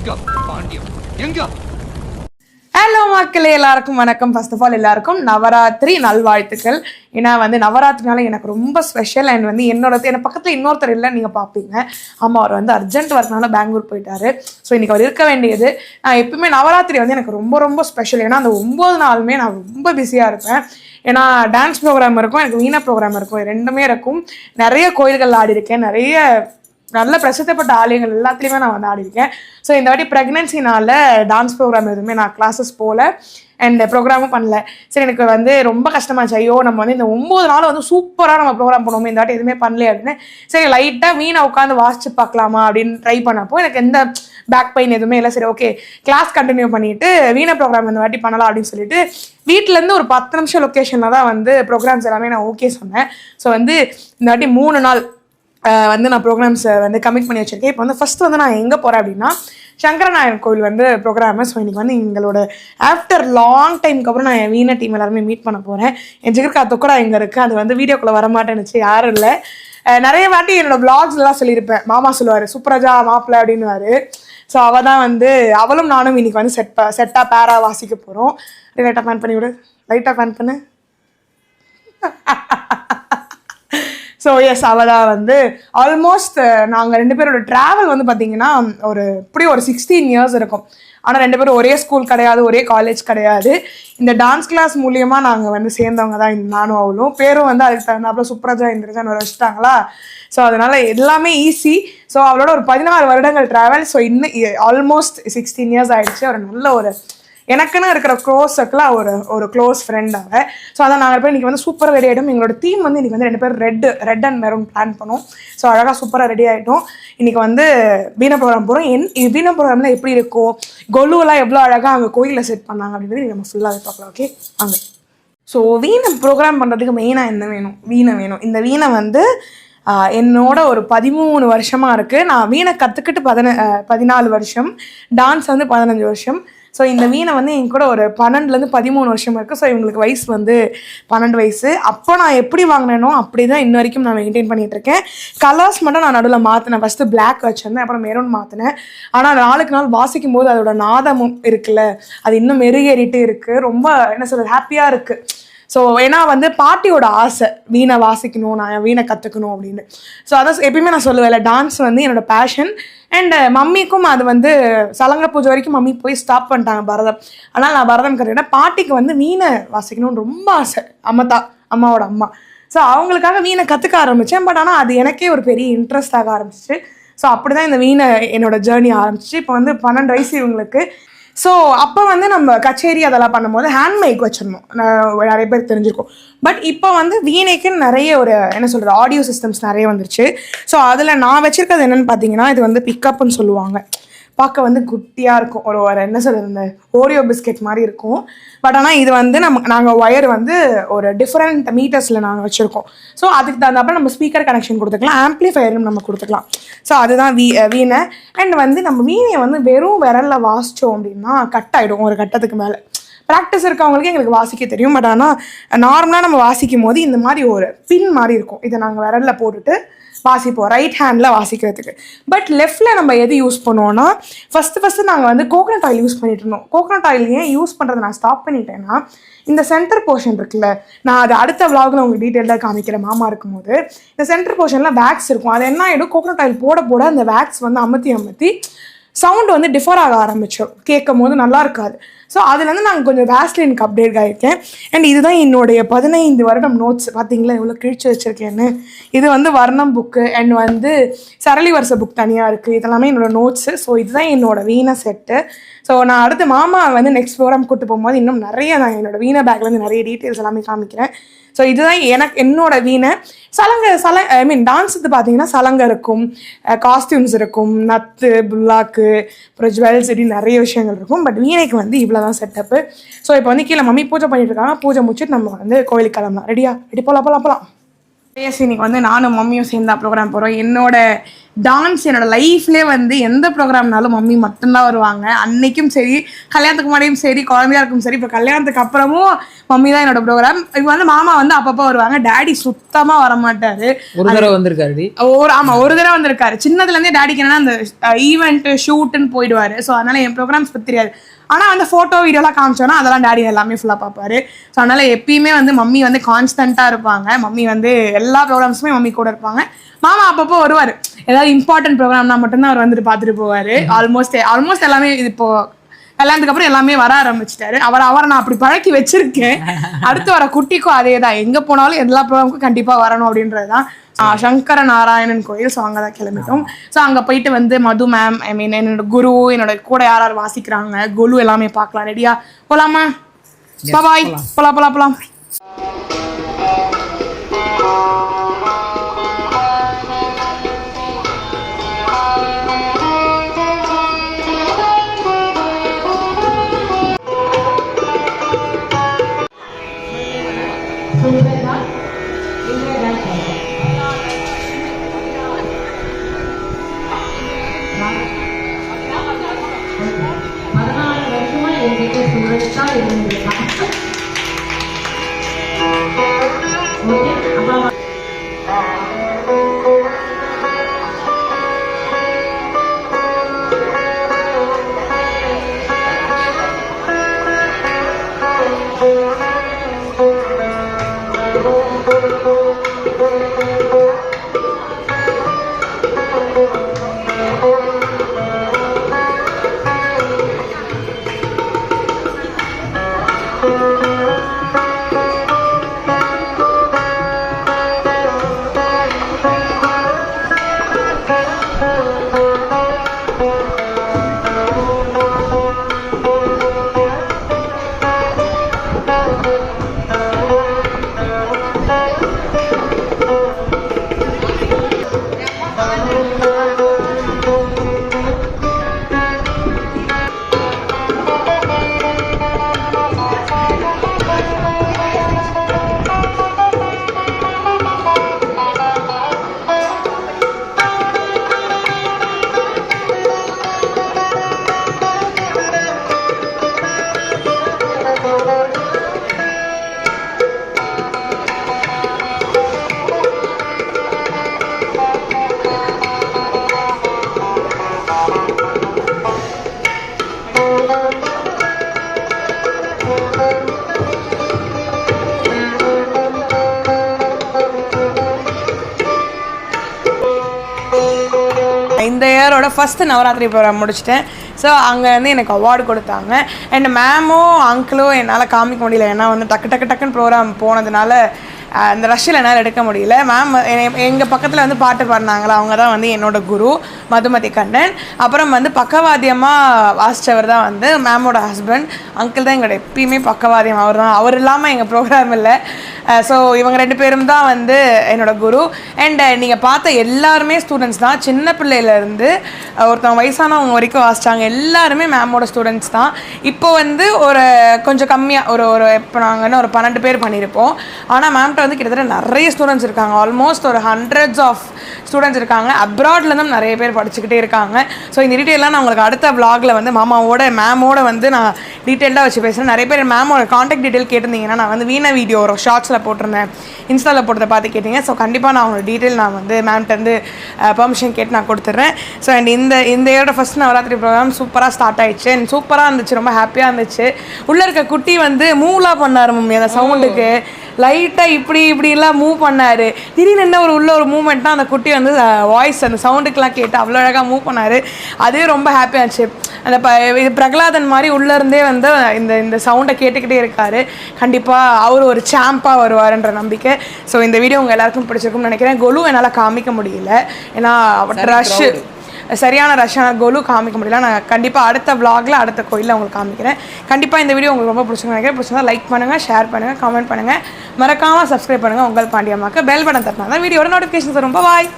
எங்க பாண்டியம்? எங்க? ஹலோ மக்களே எல்லாருக்கும் வணக்கம். ஃபர்ஸ்ட் ஆஃப் ஆல் எல்லாருக்கும் நவராத்திரி நல்வாழ்த்துக்கள். ஏன்னா வந்து நவராத்திரினால எனக்கு ரொம்ப ஸ்பெஷல் அண்ட் வந்து என்னோட என் பக்கத்தில் இன்னொருத்தர் இல்லை நீங்கள் பார்ப்பீங்க ஆமாம் அவர் வந்து அர்ஜென்ட் ஒர்க்னால பெங்களூர் போயிட்டாரு. ஸோ இன்னைக்கு அவர் இருக்க வேண்டியது. நான் எப்பவுமே நவராத்திரி வந்து எனக்கு ரொம்ப ரொம்ப ஸ்பெஷல் ஏன்னா அந்த ஒம்பது நாளுமே நான் ரொம்ப பிஸியாக இருப்பேன். ஏன்னா டான்ஸ் ப்ரோக்ராம் இருக்கும் எனக்கு வீணா ப்ரோக்ராம் இருக்கும். ரெண்டுமே இருக்கும். நிறைய கோயில்கள் ஆடி இருக்கேன். நிறைய நல்ல பிரசித்தப்பட்ட ஆலயங்கள் எல்லாத்துலேயுமே நான் வந்து ஆடி இருக்கேன் ஸோ இந்த வாட்டி ப்ரெக்னென்சினால டான்ஸ் ப்ரோக்ராம் எதுவுமே நான் கிளாஸஸ் போகல அண்ட் ப்ரோக்ராமும் பண்ணல. சரி எனக்கு வந்து ரொம்ப கஷ்டமாச்சு ஐயோ நம்ம வந்து இந்த ஒம்பது நாள் வந்து சூப்பராக நம்ம ப்ரோக்ராம் பண்ணுவோம் இந்த வாட்டி எதுவுமே பண்ணல அப்படின்னு. சரி லைட்டாக வீணாக உட்காந்து வாசிச்சு பார்க்கலாமா அப்படின்னு ட்ரை பண்ணப்போ எனக்கு எந்த பேக் பெயின் எதுவுமே இல்லை. சரி ஓகே கிளாஸ் கண்டினியூ பண்ணிட்டு வீணா ப்ரோக்ராம் இந்த வாட்டி பண்ணலாம் அப்படின்னு சொல்லிட்டு வீட்டிலேருந்து ஒரு பத்து நிமிஷம் லொக்கேஷனில் தான் வந்து ப்ரோக்ராம்ஸ் எல்லாமே நான் ஓகே சொன்னேன். ஸோ வந்து இந்த வாட்டி மூணு நாள் வந்து நான் ப்ரோக்ராம்ஸை வந்து கமிட் பண்ணி வச்சுருக்கேன். இப்போ வந்து ஃபர்ஸ்ட் வந்து நான் எங்கே போகிறேன் அப்படின்னா சங்கரநாயகன் கோவில் வந்து ப்ரோக்ராமு ஸோ இன்னைக்கு வந்து எங்களோட ஆஃப்டர் லாங் டைம்க்கு அப்புறம் நான் என் வீணா டீம் எல்லாருமே மீட் பண்ண போகிறேன் என் ஜிகர்கா தொக்கடா இங்கே இருக்குது அது வந்து வீடியோக்குள்ளே வரமாட்டேன்னுச்சு யாரும் இல்லை. நிறைய வாட்டி என்னோட ப்ளாக்ஸ்லாம் சொல்லியிருப்பேன். மாமா சொல்லுவார் சூப்பராஜா மாப்பிள்ள அப்படின்னுவார். ஸோ அவள் தான் வந்து அவளும் நானும் இன்னைக்கு வந்து செட் செட்டாக பேரா வாசிக்க போகிறோம் லைட்டாக ஃபேன் பண்ணி விடு. லைட்டாக ஃபேன் பண்ணு. ஸோ எஸ் அவள் தான் வந்து ஆல்மோஸ்ட் நாங்கள் ரெண்டு பேரோட ட்ராவல் வந்து பார்த்தீங்கன்னா ஒரு இப்படி ஒரு சிக்ஸ்டீன் இயர்ஸ் இருக்கும். ஆனால் ரெண்டு பேரும் ஒரே ஸ்கூல் கிடையாது ஒரே காலேஜ் கிடையாது. இந்த டான்ஸ் கிளாஸ் மூலியமாக நாங்கள் வந்து சேர்ந்தவங்க தான் இந்த நானும் அவளும். பேரும் வந்து அதுக்கு தகுந்தாப்புல சுப்ரஜா இந்திரஜான் ஒரு வச்சுட்டாங்களா? ஸோ அதனால் எல்லாமே ஈஸி ஸோ அவளோட ஒரு பதினாறு வருடங்கள் ட்ராவல் ஸோ இன்னும் ஆல்மோஸ்ட் சிக்ஸ்டீன் இயர்ஸ் ஆயிடுச்சு. ஒரு நல்ல ஒரு எனக்குன்னு இருக்கிற க்ளோஸ் சர்க்கிளாக ஒரு ஒரு க்ளோஸ் ஃப்ரெண்ட் அவ ஸோ அதை நாங்கள் போய் இன்றைக்கி வந்து சூப்பராக ரெடி ஆகிட்டோம் எங்களோட தீம் வந்து இன்றைக்கி வந்து ரெண்டு பேரும் red red and maroon plan பண்ணோம். ஸோ அழகாக சூப்பராக ரெடி ஆகிட்டோம் இன்றைக்கி வந்து வீண ப்ரோக்ராம் போகிறோம் என் இது வீண ப்ரோக்ராமில் எப்படி இருக்கும் கொலுவெல்லாம் எவ்வளோ அழகாக அங்கே கோயிலில் செட் பண்ணாங்க அப்படின்றது நம்ம ஃபுல்லாக பார்க்கலாம் ஓகே வாங்க. ஸோ வீணை ப்ரோக்ராம் பண்ணுறதுக்கு மெயினாக என்ன வேணும்? வீணை வேணும். இந்த வீணை வந்து என்னோட ஒரு பதிமூணு வருஷமாக இருக்குது நான் வீணை கற்றுக்கிட்டு பதின பதினாலு வருஷம். டான்ஸ் வந்து பதினஞ்சு வருஷம். ஸோ இந்த மீனை வந்து என் கூட ஒரு பன்னெண்டுலேருந்து பதிமூணு வருஷம் இருக்குது ஸோ இவங்களுக்கு வயசு வந்து பன்னெண்டு வயசு. அப்போ நான் எப்படி வாங்கினேனோ அப்படி தான் இன்ன வரைக்கும் நான் மெயின்டைன் பண்ணிகிட்ருக்கேன் இருக்கேன். கலர்ஸ் மட்டும் நான் நடுவில் மாற்றினேன் ஃபஸ்ட்டு பிளாக் வச்சுருந்தேன் அப்புறம் மெரூன் மாற்றினேன் ஆனால் நாளுக்கு நாள் வாசிக்கும் போது அதோட நாதமும் இருக்குல்ல அது இன்னும் மெருகேறிட்டு இருக்குது ரொம்ப என்ன சொல்கிறது ஹாப்பியாக இருக்குது ஸோ ஏன்னா வந்து பாட்டியோட ஆசை வீணை வாசிக்கணும் நான் வீணை கற்றுக்கணும் அப்படின்னு. ஸோ அதான் எப்பயுமே நான் சொல்லுவேன்ல டான்ஸ் வந்து என்னோட பேஷன் அண்ட் மம்மிக்கும் அது வந்து சலங்க பூஜை வரைக்கும் மம்மி போய் ஸ்டாப் பண்ணிட்டாங்க பரதம். ஆனால் நான் பரதம் கற்றுக்கிட்டேன் பாட்டிக்கு வந்து வீணை வாசிக்கணும்னு ரொம்ப ஆசை. அம்மத்தா அம்மாவோட அம்மா. ஸோ அவங்களுக்காக வீணை கற்றுக்க ஆரம்பித்தேன் பட் ஆனால் அது எனக்கே ஒரு பெரிய இன்ட்ரெஸ்ட் ஆக ஆரம்பிச்சிச்சு. ஸோ அப்படி தான் இந்த வீணை என்னோடய ஜேர்னி ஆரம்பிச்சிச்சு. இப்போ வந்து பன்னெண்டு வயசு இவங்களுக்கு. ஸோ அப்போ வந்து நம்ம கச்சேரி அதெல்லாம் பண்ணும்போது ஹேண்ட்மேக் வச்சிருந்தோம். நிறைய பேர் தெரிஞ்சிருக்கோம். பட் இப்போ வந்து வீணைக்குன்னு நிறைய ஒரு என்ன சொல்கிறது ஆடியோ சிஸ்டம்ஸ் நிறைய வந்துருச்சு. ஸோ அதில் நான் வச்சுருக்கிறது என்னன்னு பார்த்தீங்கன்னா இது வந்து பிக்கப்னு சொல்லுவாங்க. பார்க்க வந்து குட்டியாக இருக்கும். ஒரு ஒரு என்ன சொல்கிறது இந்த ஓரியோ பிஸ்கெட் மாதிரி இருக்கும். பட் ஆனால் இது வந்து நம்ம நாங்கள் ஒயர் வந்து ஒரு டிஃப்ரெண்ட் மீட்டர்ஸில் நாங்கள் வச்சுருக்கோம். ஸோ அதுக்கு தகுந்தாப்புல நம்ம ஸ்பீக்கர் கனெக்ஷன் கொடுத்துக்கலாம். ஆம்ப்ளிஃபயரும் நம்ம கொடுத்துக்கலாம். ஸோ அதுதான் வீ வீணை. அண்ட் வந்து நம்ம வீணையை வந்து வெறும் விரலில் வாசித்தோம் அப்படின்னா கட் ஆகிடும் ஒரு கட்டத்துக்கு மேலே. ப்ராக்டிஸ் இருக்கவங்களுக்கு எங்களுக்கு வாசிக்க தெரியும். பட் ஆனால் நார்மலாக நம்ம வாசிக்கும் போது இந்த மாதிரி ஒரு பின் மாதிரி இருக்கும். இதை நாங்கள் விரலில் போட்டுட்டு வாசிப்போம். ரைட் ஹேண்டில் வாசிக்கிறதுக்கு. பட் லெஃப்டில் நம்ம எது யூஸ் பண்ணுவோம்னா ஃபஸ்ட்டு ஃபஸ்ட்டு நாங்கள் வந்து கோகனட் ஆயில் யூஸ் பண்ணிட்டு இருந்தோம். கோகனட் ஆயில் ஏன் யூஸ் பண்ணுறதை நான் ஸ்டாப் பண்ணிட்டேன்னா இந்த சென்டர் போர்ஷன் இருக்குல்ல நான் அது அடுத்த vlogல உங்களுக்கு டீட்டெயிலாக காமிக்கிறேன் மாமா இருக்கும்போது இந்த சென்டர் போர்ஷனில் வேக்ஸ் இருக்கும். அது என்ன ஆகிடும் கோகனட் ஆயில் போட போட அந்த வேக்ஸ் வந்து அமர்த்தி அமர்த்தி சவுண்ட் வந்து டிஃபர் ஆக ஆரம்பிச்சிடும். கேட்கும் போது நல்லா இருக்காது. ஸோ அதுலேருந்து நாங்கள் கொஞ்சம் வேஸ்லினுக்கு அப்டேட் ஆகிருக்கேன் அண்ட் இதுதான் என்னுடைய பதினைந்து வருடம் நோட்ஸ் பார்த்தீங்களா எவ்வளோ கிழிச்சு வச்சுருக்கேன்னு. இது வந்து வர்ணம் புக்கு அண்ட் வந்து சரளி வருஷ புக் தனியாக இருக்குது இதெல்லாமே என்னோட நோட்ஸு ஸோ இதுதான் என்னோடய வீணை செட்டு ஸோ நான் அடுத்து மாமா வந்து நெக்ஸ்ட் ப்ரோக்ராம் கூட்டு போகும்போது இன்னும் நிறைய நான் என்னோட வீணை பேக்லேருந்து நிறைய டீட்டெயில்ஸ் எல்லாமே காமிக்கிறேன். ஸோ இதுதான் எனக்கு என்னோட வீணை. சலங்க சல ஐ மீன் டான்ஸுக்கு பார்த்தீங்கன்னா சலங்கை இருக்கும். காஸ்டியூம்ஸ் இருக்கும். நத்து புல்லாக்கு அப்புறம் ஜுவல்ஸ் இப்படி நிறைய விஷயங்கள் இருக்கும். பட் வீணைக்கு வந்து இவ்வளோ தான் செட்டப்பு ஸோ இப்போ வந்து கீழே மம்மி பூஜை பண்ணிட்டு இருக்காங்க. பூஜை முடிச்சுட்டு நம்ம வந்து கோயிலுக்கு கிளம்பலாம். ரெடியா ரெடி போகலாம் போகலாம் போகலாம் எஸ் இன்னைக்கு வந்து நானும் மம்மியும் சேர்ந்தா ப்ரோக்ராம் போகிறோம் என்னோட டான்ஸ் என்னோட லைஃப்லேயே வந்து எந்த ப்ரோக்ராம்னாலும் மம்மி மட்டும்தான் வருவாங்க. அன்னைக்கும் சரி கல்யாணத்துக்கு முன்னாடியும் சரி குழந்தையா இருக்கும் சரி இப்போ கல்யாணத்துக்கு அப்புறமும் மம்மி தான் என்னோட ப்ரோக்ராம் இப்போ வந்து மாமா வந்து அப்பப்போ வருவாங்க. டேடி சுத்தமாக வர மாட்டாரு ஒரு தடவை வந்திருக்காருடி. ஒரு ஆமா ஒரு தடவை வந்திருக்காரு. சின்னதுல இருந்தே டாடிக்கு என்னன்னா அந்த ஈவெண்ட் ஷூட்டுன்னு போயிடுவாரு. ஸோ அதனால என் ப்ரோக்ராம்ஸ் பத்தி தெரியாது. ஆனா அந்த போட்டோ வீடியோலாம் காமிச்சோன்னா அதெல்லாம் டாடி எல்லாமே ஃபுல்லா பார்ப்பாரு. ஸோ அதனால எப்பயுமே வந்து மம்மி வந்து கான்ஸ்டன்ட்டா இருப்பாங்க. மம்மி வந்து எல்லா ப்ரோக்ராம்ஸுமே மம்மி கூட இருப்பாங்க. மாமா அப்பப்போ வருவார். ஏதாவது இம்பார்ட்டன்ட் ப்ரோக்ராம்னா மட்டும்தான் அவர் வந்துட்டு பார்த்துட்டு போவார். ஆல்மோஸ்ட் ஆல்மோஸ்ட் எல்லாமே இது இப்போ கல்யாணத்துக்கு அப்புறம் எல்லாமே வர ஆரம்பிச்சிட்டாரு. அவர் அவரை நான் அப்படி பழக்கி வச்சிருக்கேன். அடுத்து வர குட்டிக்கும் அதே தான் எங்க போனாலும் எல்லா ப்ரோக்ராமுக்கும் கண்டிப்பா வரணும் அப்படின்றது தான் சங்கர நாராயணன் கோயில். ஸோ அங்கே தான் கிளம்பிட்டோம். ஸோ அங்கே போயிட்டு வந்து மது மேம் ஐ மீன் என்னோட குரு என்னோட கூட யார் யார் வாசிக்கிறாங்க குரு எல்லாமே பார்க்கலாம். ரெடியா போலாமா? பாய் போலாம் போலாம் போலாம். என்கிட்ட ஸ்டூடெண்ட்ஸ் தான் இருந்திருக்கான் ஓகே இந்த இயரோட ஃபஸ்ட்டு நவராத்திரி ப்ரோக்ராம் முடிச்சிட்டேன். ஸோ அங்கே வந்து எனக்கு அவார்டு கொடுத்தாங்க. அண்ட் மேமும் அங்கிளோ என்னால் காமிக்க முடியல. ஏன்னா வந்து டக்கு டக்கு டக்குன்னு ப்ரோக்ராம் போனதுனால அந்த ரஷ்ஷில் என்னால் எடுக்க முடியல. மேம் எங்கள் பக்கத்தில் வந்து பாட்டு பாடினாங்களா அவங்க தான் வந்து என்னோட குரு மதுமதி கண்ணன். அப்புறம் வந்து பக்கவாத்தியமாக வாசித்தவர் தான் வந்து மேமோட ஹஸ்பண்ட் அங்கிள் தான் எங்களோட எப்பயுமே பக்கவாதியம் அவர் தான் அவர் இல்லாமல் எங்கள் ப்ரோக்ராம் இல்லை. Uh, ஸோ இவங்க ரெண்டு பேரும் தான் வந்து என்னோட குரு. அண்ட் uh, நீங்கள் பார்த்த எல்லாருமே ஸ்டூடெண்ட்ஸ் தான். சின்ன பிள்ளையிலேருந்து uh, ஒருத்தவங்க வயசானவங்க வரைக்கும் வாசிச்சாங்க. எல்லாருமே மேமோட ஸ்டூடெண்ட்ஸ் தான். இப்போ வந்து ஒரு கொஞ்சம் கம்மியாக ஒரு ஒரு இப்போ நாங்கள் ஒரு பன்னெண்டு பேர் பண்ணியிருப்போம். ஆனால் மேம்கிட்ட வந்து கிட்டத்தட்ட நிறைய ஸ்டூடெண்ட்ஸ் இருக்காங்க. ஆல்மோஸ்ட் ஒரு ஹண்ட்ரட்ஸ் ஆஃப் ஸ்டூடெண்ட்ஸ் இருக்காங்க. அப்ராட்லேருந்தும் நிறைய பேர் படிச்சுக்கிட்டே இருக்காங்க. ஸோ இந்த டீட்டெயிலாம் நான் உங்களுக்கு அடுத்த வ்ளாகில் வந்து மாமாவோட மேமோட வந்து நான் டீட்டெயிலாக வச்சு பேசுகிறேன் நிறைய பேர் மேமோட காண்டாக்ட் டீட்டெயில் கேட்டிருந்தீங்கன்னா நான் வந்து வீண வீடியோ ஒரு ஷார்ட்ஸில் போட்டிருந்தேன். இன்ஸ்டாவில் போட்டதை பார்த்து கேட்டீங்க. ஸோ கண்டிப்பாக நான் அவங்களோட டீட்டெயில் நான் வந்து மேம்கிட்ட இருந்து பெர்மிஷன் கேட்டு நான் கொடுத்துட்றேன். ஸோ அண்ட் இந்த இந்த இயரோட ஃபஸ்ட் நவராத்திரி ப்ரோக்ராம் சூப்பராக ஸ்டார்ட் ஆயிடுச்சு. அண்ட் சூப்பராக இருந்துச்சு ரொம்ப ஹாப்பியாக இருந்துச்சு. உள்ளே இருக்க குட்டி வந்து மூவ்லாம் பண்ணார் மம்மி அந்த சவுண்டுக்கு லைட்டாக இப்படி இப்படிலாம் மூவ் பண்ணார். திடீர்னு என்ன ஒரு உள்ள ஒரு மூமெண்ட்னா அந்த குட்டி வந்து வாய்ஸ் அந்த சவுண்டுக்கெலாம் கேட்டு அவ்வளோ அழகாக மூவ் பண்ணார். அதுவே ரொம்ப ஹாப்பியாக இருந்துச்சு அந்த ப இது பிரகலாதன் மாதிரி உள்ளே இருந்தே வந்து இந்த இந்த சவுண்டை கேட்டுக்கிட்டே இருக்காரு. கண்டிப்பாக அவர் ஒரு சாம்பாக வருவாருன்ற நம்பிக்கை. ஸோ இந்த வீடியோ உங்கள் எல்லாருக்கும் பிடிச்சிருக்கும்னு நினைக்கிறேன். கொலு என்னால் காமிக்க முடியல. ஏன்னா ரஷ் சரியான ரஷ்ஷான கோலும் காமிக்க முடியல. நான் கண்டிப்பாக அடுத்த vlogல அடுத்த கோயிலில் உங்களுக்கு காமிக்கிறேன். கண்டிப்பாக இந்த வீடியோ உங்களுக்கு ரொம்ப பிடிச்சிருக்கும் நினைக்கிறேன். பிடிச்சிருந்தா லைக் பண்ணுங்கள் ஷேர் பண்ணுங்கள் கமெண்ட் பண்ணுங்கள் மறக்காமல் சப்ஸ்கிரைப் பண்ணுங்கள் உங்கள் பாண்டியம்மாக்கு பெல் பட்டன் தட்டினா தான் வீடியோட நோட்டிஃபிகேஷன் வரும். பாய்